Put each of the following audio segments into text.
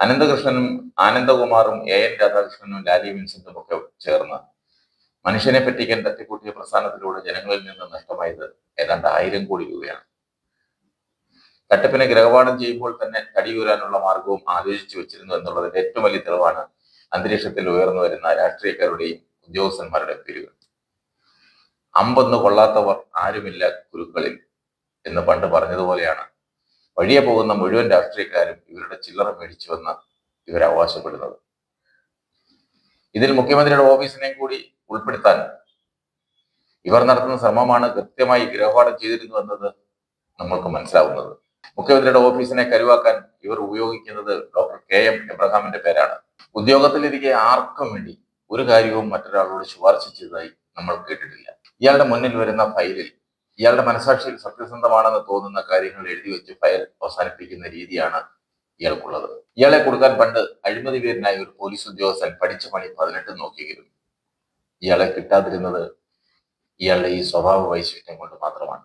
അനന്തകൃഷ്ണനും ആനന്ദകുമാറും A N രാധാകൃഷ്ണനും ലാലി വിൻസെന്റും ഒക്കെ ചേർന്ന് മനുഷ്യനെ പറ്റിക്കാൻ തട്ടിക്കൂട്ടിയ പ്രസ്ഥാനത്തിലൂടെ ജനങ്ങളിൽ നിന്ന് നഷ്ടമായത് ഏതാണ്ട് ആയിരം കോടി രൂപയാണ്. തട്ടിപ്പിനെ ഗ്രഹപാഠം ചെയ്യുമ്പോൾ തന്നെ തടിയൂരാനുള്ള മാർഗവും ആലോചിച്ചു വെച്ചിരുന്നു എന്നുള്ളതിന്റെ ഏറ്റവും വലിയ തെളിവാണ് അന്തരീക്ഷത്തിൽ ഉയർന്നു വരുന്ന രാഷ്ട്രീയക്കാരുടെയും ഉദ്യോഗസ്ഥന്മാരുടെയും പേരുകൾ അമ്പൊന്ന് കൊള്ളാത്തവർ ആരുമില്ല കുരുക്കളിൽ എന്ന് പണ്ട് പറഞ്ഞതുപോലെയാണ് വഴിയെ പോകുന്ന മുഴുവൻ രാഷ്ട്രീയക്കാരും ഇവരുടെ ചില്ലറ മേടിച്ചുവെന്ന് ഇവർ അവകാശപ്പെടുന്നത്. ഇതിൽ മുഖ്യമന്ത്രിയുടെ ഓഫീസിനെയും കൂടി ഉൾപ്പെടുത്താൻ ഇവർ നടത്തുന്ന ശ്രമമാണ് കൃത്യമായി ഗ്രഹപാഠം ചെയ്തിരുന്നു എന്നത് നമ്മൾക്ക് മനസ്സിലാവുന്നത്. മുഖ്യമന്ത്രിയുടെ ഓഫീസിനെ കരുവാക്കാൻ ഇവർ ഉപയോഗിക്കുന്നത് ഡോക്ടർ കെ എം എബ്രഹാമിന്റെ പേരാണ്. ഉദ്യോഗത്തിലിരിക്കെ ആർക്കും വേണ്ടി ഒരു കാര്യവും മറ്റൊരാളോട് ശുപാർശ ചെയ്തതായി നമ്മൾ കേട്ടിട്ടില്ല. ഇയാളുടെ മുന്നിൽ വരുന്ന ഫയലിൽ ഇയാളുടെ മനസാക്ഷിയിൽ സത്യസന്ധമാണെന്ന് തോന്നുന്ന കാര്യങ്ങൾ എഴുതി വെച്ച് ഫയൽ അവസാനിപ്പിക്കുന്ന രീതിയാണ് ഇയാൾക്കുള്ളത്. ഇയാളെ കൊടുക്കാൻ പണ്ട് അഴിമതി പേരിനായി ഒരു പോലീസ് ഉദ്യോഗസ്ഥൻ പഠിച്ച പണി പതിനെട്ട് നോക്കിയിരുന്നു ഇയാളെ കിട്ടാതിരുന്നത് ഇയാളുടെ ഈ സ്വഭാവ വൈശിഷ്ട്യം കൊണ്ട് മാത്രമാണ്.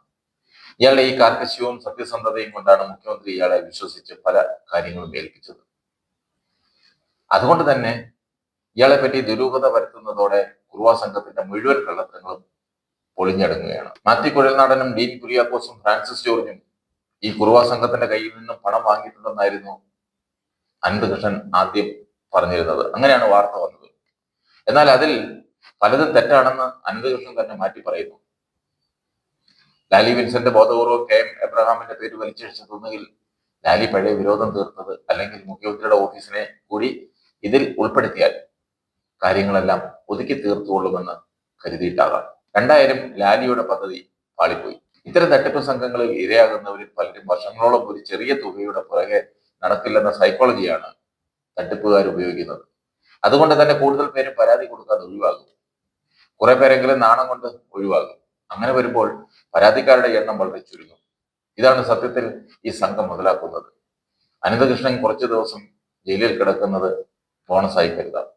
ഇയാളുടെ ഈ കാർക്കശ്യവും സത്യസന്ധതയും കൊണ്ടാണ് മുഖ്യമന്ത്രി ഇയാളെ വിശ്വസിച്ച് പല കാര്യങ്ങളും ഏൽപ്പിച്ചത്. അതുകൊണ്ട് തന്നെ ഇയാളെ പറ്റി ദുരൂഹത വരുത്തുന്നതോടെ കുറുവ സംഘത്തിന്റെ മുഴുവൻ കള്ളത്തരങ്ങളും പൊളിഞ്ഞടങ്ങുകയാണ് മാത്യു കുഴൽനാടനും ഡീൻ കുര്യാക്കോസും ഫ്രാൻസിസ് ജോർജും ഈ കുറുവ സംഘത്തിന്റെ കയ്യിൽ നിന്നും പണം വാങ്ങിയിട്ടുണ്ടെന്നായിരുന്നു അനന്തകൃഷ്ണൻ ആദ്യം പറഞ്ഞിരുന്നത്. അങ്ങനെയാണ് വാർത്ത വന്നത്. എന്നാൽ അതിൽ പലതും തെറ്റാണെന്ന് അനന്തകൃഷ്ണൻ തന്നെ മാറ്റി പറയുന്നു. ലാലി വിൻസന്റെ ബോധപൂർവം കെ എം എബ്രഹാമിന്റെ പേര് വലിച്ചഴിച്ചതെന്നെങ്കിൽ ലാലി പഴയ വിരോധം തീർത്തത് അല്ലെങ്കിൽ മുഖ്യമന്ത്രിയുടെ ഓഫീസിനെ കൂടി ഇതിൽ ഉൾപ്പെടുത്തിയാൽ കാര്യങ്ങളെല്ലാം ഒതുക്കി തീർത്തുകൊള്ളുമെന്ന് കരുതിയിട്ടാകാം. രണ്ടായിരം ലാലിയുടെ പദ്ധതി പാളിപ്പോയി. ഇത്തരം തട്ടിപ്പ് സംഘങ്ങളിൽ ഇരയാകുന്നവരിൽ പലരും വർഷങ്ങളോളം ഒരു ചെറിയ തുകയുടെ പുറകെ നടക്കില്ലെന്ന സൈക്കോളജിയാണ് തട്ടിപ്പുകാർ ഉപയോഗിക്കുന്നത്. അതുകൊണ്ട് തന്നെ കൂടുതൽ പേരും പരാതി കൊടുക്കാതെ ഒഴിവാകും. കുറെ പേരെങ്കിലും നാണം കൊണ്ട് ഒഴിവാകും. അങ്ങനെ വരുമ്പോൾ പരാതിക്കാരുടെ എണ്ണം വളരെ ചുരുങ്ങും. ഇതാണ് സത്യത്തിൽ ഈ സംഘം മുതലാക്കുന്നത്. അനന്തകൃഷ്ണൻ കുറച്ചു ദിവസം ജയിലിൽ കിടക്കുന്നത് ബോണസായി കരുതാം.